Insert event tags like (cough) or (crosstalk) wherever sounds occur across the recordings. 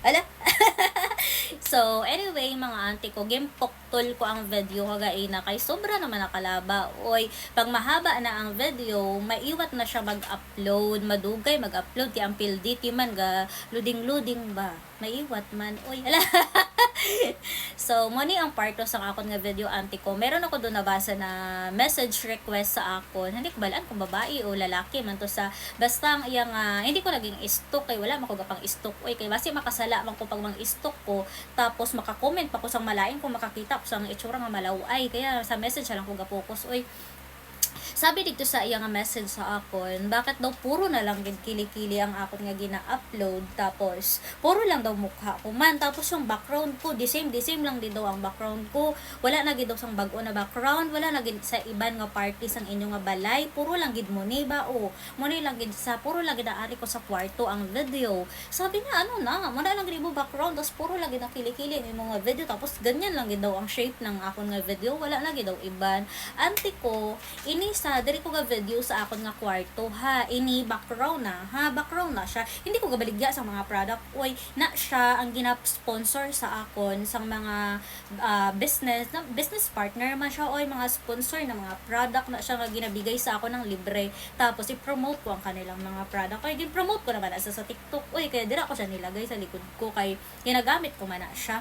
Ala? (laughs) so, anyway, mga auntie ko, gimpoktol ko ang video kagay na kay sobra naman nakalaba. Oy, pag mahaba na ang video, maiwat na siya mag-upload, madugay mag-upload, kaya ang PLDT man, ga, loading-loading ba? Maiwat man. Oy, ala. (laughs) (laughs) so, mo ni ang parto sa akon nga video auntie ko. Meron ako doon nabasa na message request sa akon. Hindi ko balaan kung babae o lalaki man to sa basta ang iyang ah, hindi ko naging istok kay wala man ko gapang istok oy kay basi makasala man ko pag mang istok ko tapos maka-comment pa ko sang malain kung makakita ko sang itsura nga malaway kaya sa message lang ko ga-focus oy sabi dito sa iya nga message sa akon, bakit daw puro na lang gid kilikili ang akon nga gina-upload tapos puro lang daw mukha ko man tapos yung background ko the same the same lang din daw ang background ko. Wala na gid daw sang bag-o na background wala na gid sa iban nga parties ang inyo nga balay puro lang gid mo ni ba o mo ni lang gid sa puro lang gid ari ko sa kwarto ang video. Sabi niya ano na mo na lang gid mo background tapos puro lang gid kilikili ang nga video tapos ganyan lang gid daw ang shape ng akon nga video wala na gid daw iban. Anti ko ini sa diri ko ga video sa akon nga kwarto ha? Ini background na ha? Background na siya. Hindi ko gabaligya sa mga product. Oy na siya ang ginap-sponsor sa akon sa mga ah, business na business partner man siya oy mga sponsor na mga product na siya nga ginabigay sa ako ng libre. Tapos i-promote ko ang kanilang mga product. Oy gin-promote ko naman asa sa TikTok. Oy kaya dira ko siya nilagay sa likod ko kay ginagamit ko man na siya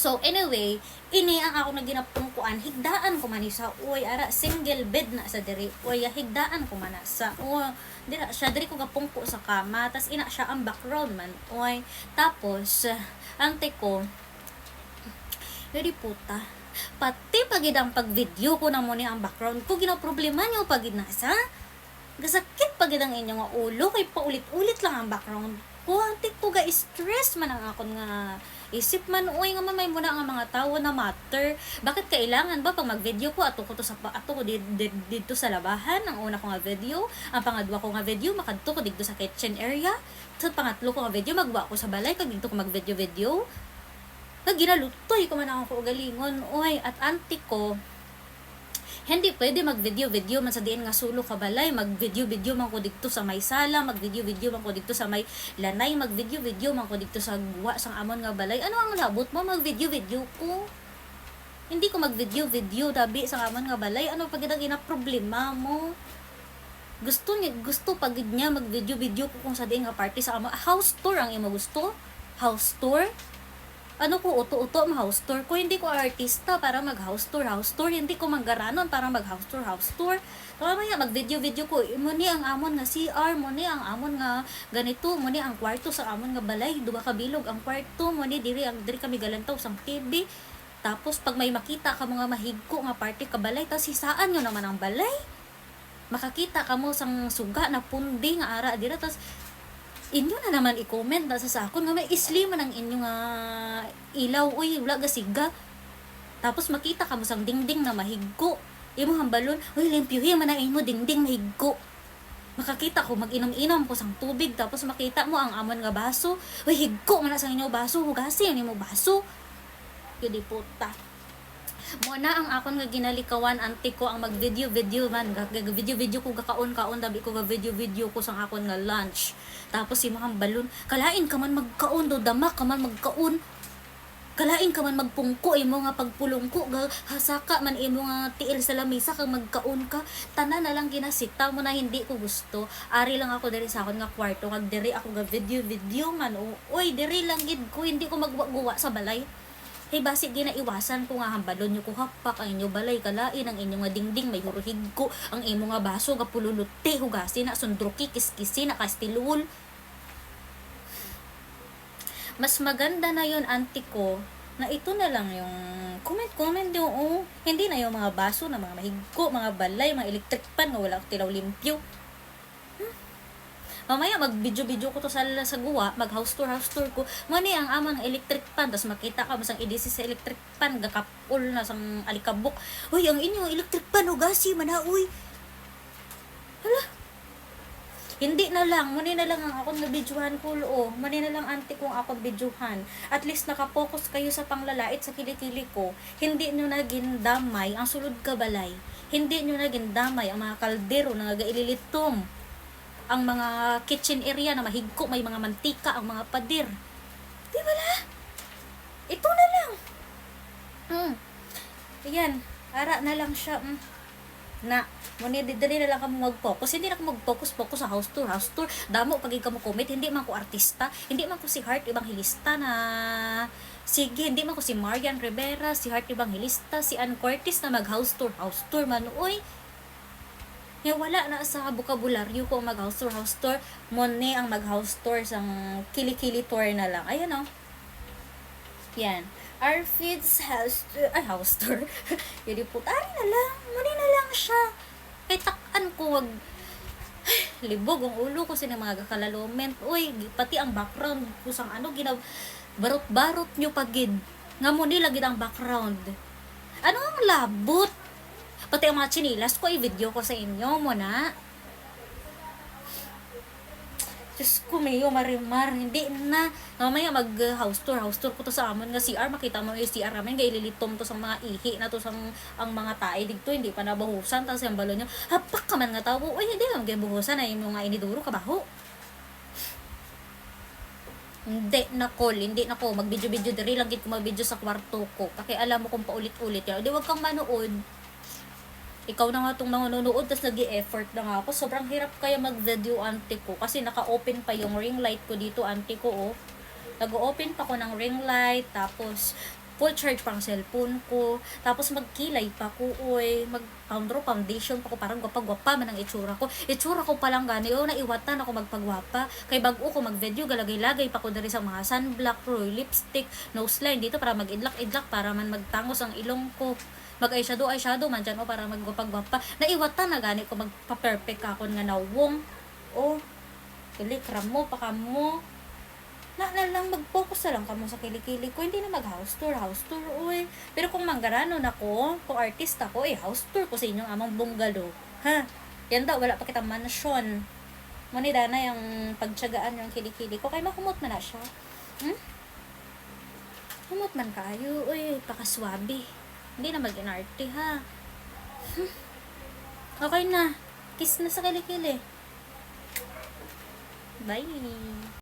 So anyway, ini ang ako na ginapungkuan, higdaan ko man sa uy ara single bed na sa diri. Uy, higdaan ko man sa uy, dira siya diri ko gapungko sa kama, tas ina siya ang background man. Uy, tapos ang ko Diri puta. Pati pagid ang pag-video ko na mo ni ang background ko, ginaproblema niyo pagid na sa gasakit pagid ang inyong ulo kay paulit-ulit lang ang background ko. Antik ko ga stress man ang akon nga isip man. Uy nga mamay muna ang mga tawo na matter. Bakit kailangan ba pag mag-video ko ato ko to sa ato ko did, did, dito sa labahan ang una ko nga video ang pangadwa ko nga video makadto ko dito sa kitchen area. Sa pangatlo ko nga video magwa ko sa balay kag dito ko mag-video video kag ginalutoy ko man ako ugalingon. Uy at auntie ko hindi pwede mag-video-video man sa diin nga sulo ka balay, mag-video-video man ko dito sa may sala, mag-video-video man ko dito sa may lanay, mag-video-video man ko dito sa guwa sang amon nga balay. Ano ang labot mo mag-video-video ko? Hindi ko mag-video-video dabi sa amon nga balay. Ano pag ina problema mo? Gusto niya, gusto pag niya mag-video-video ko kung sa diin nga party sa amon. House tour ang imo gusto? House tour? Ano ko, uto-uto ang house tour ko. Hindi ko artista para mag-house tour, house tour. Hindi ko manggaranon para mag-house tour, house tour. Mamaya, mag-video-video ko. Mo ni ang amon nga CR, mo ni ang amon nga ganito, mo ni ang kwarto sa amon nga balay. Duba ka bilog ang kwarto, mo ni diri, ang diri kami galantaw sang TV. Tapos, pag may makita ka mga mahigko nga party ka balay, tapos sisaan nyo naman ang balay. Makakita ka mo sang suga na pundi nga ara dira, tapos inyo na naman i-comment na sa sakon nga may isli man ang inyo nga ilaw. Uy wala gasiga tapos makita ka mo sang dingding na mahigko imo hambalon uy limpyuhi man ang imo dingding mahigko makakita ko mag-inom-inom ko sang tubig tapos makita mo ang amon nga baso. Uy higko man sang inyo baso hugasin nimo baso. Yun puta mo na ang akon nga ginalikawan anti ko ang mag video man. Video video ko gakaon kaon dabi ko ga video video ko sang akon nga lunch. Tapos si mga balon kalain ka man magkaon do dama ka man magkaon. Kalain ka man magpungko imo nga pagpulong ko ga hasaka man imo nga tiil sa lamisa kag magkaon ka. Tanan na lang ginasita mo na hindi ko gusto. Ari lang ako diri sa akon nga kwarto kag diri ako ga video video man. Oy diri lang gid ko hindi ko magwa sa balay Hey, basi ginaiwasan ko nga hambalon nyo ko hapak ang inyo balay kalain ang inyo nga dingding may huruhig ko ang imo nga baso ga pululuti hugasin na sundruki kiskisi na kastilul mas maganda na yon anti ko na ito na lang yung comment comment yung oh, hindi na yung mga baso na mga mahigko mga balay mga electric pan nga wala tilaw limpyo mamaya mag-video-video ko to sa, sa guwa, mag-house tour, house tour ko. Mani ang amang electric pan, tapos makita ka masang EDC sa electric pan, gakapul na sang alikabok. Uy, ang inyong electric pan, hugasi, mana, uy. Hala. Hindi na lang, muni na lang ang akong nabidyohan ko, o. Muni na lang anti kong akong bidyohan. At least nakapokus kayo sa panglalait sa kilikili ko. Hindi nyo naging damay ang sulod kabalay. Hindi nyo naging damay ang mga kaldero na nagaililitom ang mga kitchen area na mahigko, may mga mantika, ang mga pader. Di ba? Ito na lang. Hmm. Ayan. Ara na lang siya. Mm. Na, muna didali na lang kamo mag-focus. Hindi na ko mag-focus, focus sa house tour, house tour. Damo pag ka mo comment, hindi man ko artista, hindi man ko si Heart Evangelista na Sige, hindi man ko si Marian Rivera, si Heart Evangelista, si Ann Curtis na mag-house tour, house tour man. Uy, nga wala na sa bokabularyo ko mag-house tour, house tour. Mone ang mag-house tour sang kili-kili tour na lang. Ayan o. Yan. Our feeds house tour, ay house tour. (laughs) Yun po, ari na lang. Muni na lang siya. Kay takan ko wag libog ang ulo ko sa mga kakalalumen. Uy, pati ang background ko sang ano ginaw barot-barot nyo pagid. Nga mo nila ang background. Ano ang labot? Pati ang mga chinilas ko, i-video ko sa inyo mo na. Diyos ko, mayo, marimar, hindi na. Mamaya mag uh, house tour, house tour ko to sa amon nga CR, makita mo yung CR namin, kaya ililitom to sa mga ihi na to sa ang mga tae dito, hindi pa nabahusan, tapos yung balon nyo, hapak ka man nga tao, uy, hindi lang gaya buhusan na yung mga iniduro, kabaho. Hindi na call, hindi na ko mag-video-video diri lang gid ko mag-video sa kwarto ko. Kaya alam mo kung paulit-ulit yan. Di wag kang manood. Ikaw na nga itong nanonood, tapos nag effort na nga ako. Sobrang hirap kaya mag-video ante ko. Kasi naka-open pa yung ring light ko dito, ante ko, oh. Nag-open pa ko ng ring light, tapos full charge pang cellphone ko. Tapos magkilay pa ko, oy. Mag-powder foundation pa ko. Parang gwapa-gwapa man ang itsura ko. Itsura ko palang gani. Oh, naiwatan ako magpagwapa. Kay bago ko mag-video, galagay-lagay pa ko dari sa mga sunblock, roy, lipstick, nose line dito para mag-idlak-idlak para man magtangos ang ilong ko mag eyeshadow eyeshadow man dyan o para magwapag-gwapa naiwatan na gani ko magpa-perfect ako nga nawong o kilikram mo pa mo na, na lang mag-focus na lang kamo sa kilikili ko hindi na mag house tour house tour uy pero kung manggaranon ako kung artist ako eh house tour ko sa inyong amang bungalow ha yan daw wala pa kitang mansion Manida na yung pagtsagaan yung kilikili ko kay makumot man na siya hmm? Humot man kayo, uy, pakaswabe. Hindi na maging arte, ha? Hmm. Okay na. Kiss na sa kilikili. Bye!